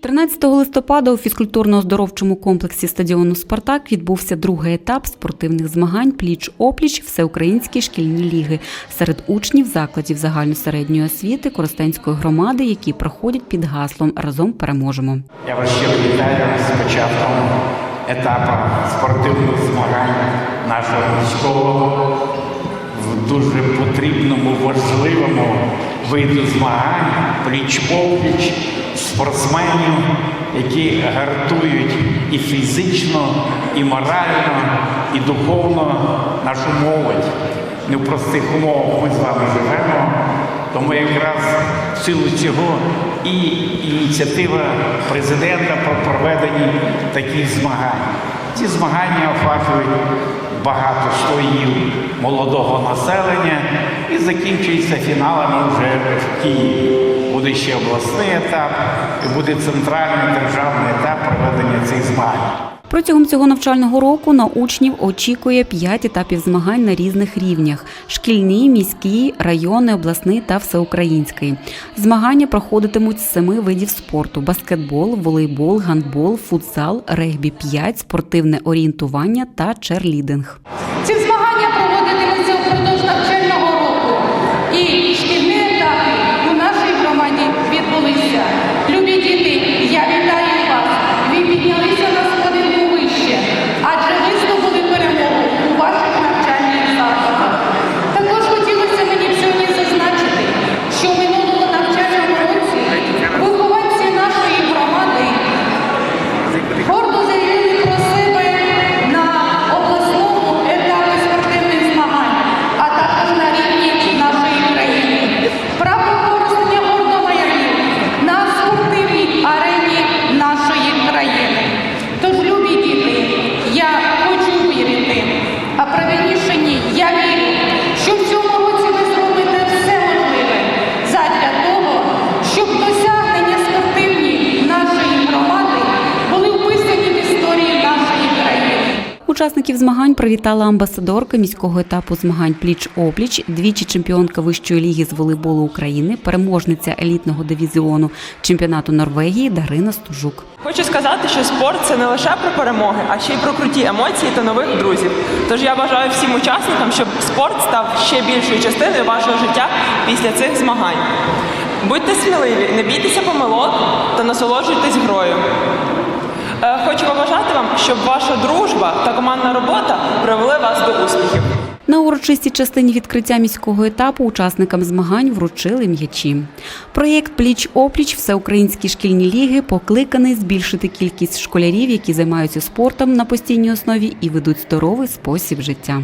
13 листопада у фізкультурно-оздоровчому комплексі стадіону Спартак відбувся другий етап спортивних змагань пліч-опліч всеукраїнські шкільні ліги серед учнів закладів загальносередньої освіти Коростенської громади, які проходять під гаслом Разом переможемо. Я вас щиро вітаю з початком етапу спортивних змагань нашого міського в дуже потрібному, важливому виду змагань пліч-опліч спортсменів, які гартують і фізично, і морально, і духовно нашу молодь. Не в простих умовах ми з вами живемо. Тому якраз в силу цього і ініціатива президента про проведення таких змагань. Ці змагання охоплюють багато слоїв молодого населення і закінчуються фіналами вже в Києві. Буде ще обласний етап і буде центральний державний етап проведення цих змагань. Протягом цього навчального року на учнів очікує п'ять етапів змагань на різних рівнях: шкільний, міський, районний, обласний та всеукраїнський. Змагання проходитимуть з семи видів спорту: баскетбол, волейбол, гандбол, футзал, регбі 5, спортивне орієнтування та черлідинг. Учасників змагань привітала амбасадорка міського етапу змагань пліч-опліч, двічі чемпіонка вищої ліги з волейболу України, переможниця елітного дивізіону чемпіонату Норвегії Дарина Стужук. Хочу сказати, що спорт це не лише про перемоги, а ще й про круті емоції та нових друзів. Тож я бажаю всім учасникам, щоб спорт став ще більшою частиною вашого життя після цих змагань. Будьте сміливі, не бійтеся помилок та насолоджуйтесь грою. Е, Хочу побажати вам, щоб ваша дружба та командна робота привели вас до успіхів. На урочистій частині відкриття міського етапу учасникам змагань вручили м'ячі. Проєкт Пліч-опліч всеукраїнські шкільні ліги покликаний збільшити кількість школярів, які займаються спортом на постійній основі і ведуть здоровий спосіб життя.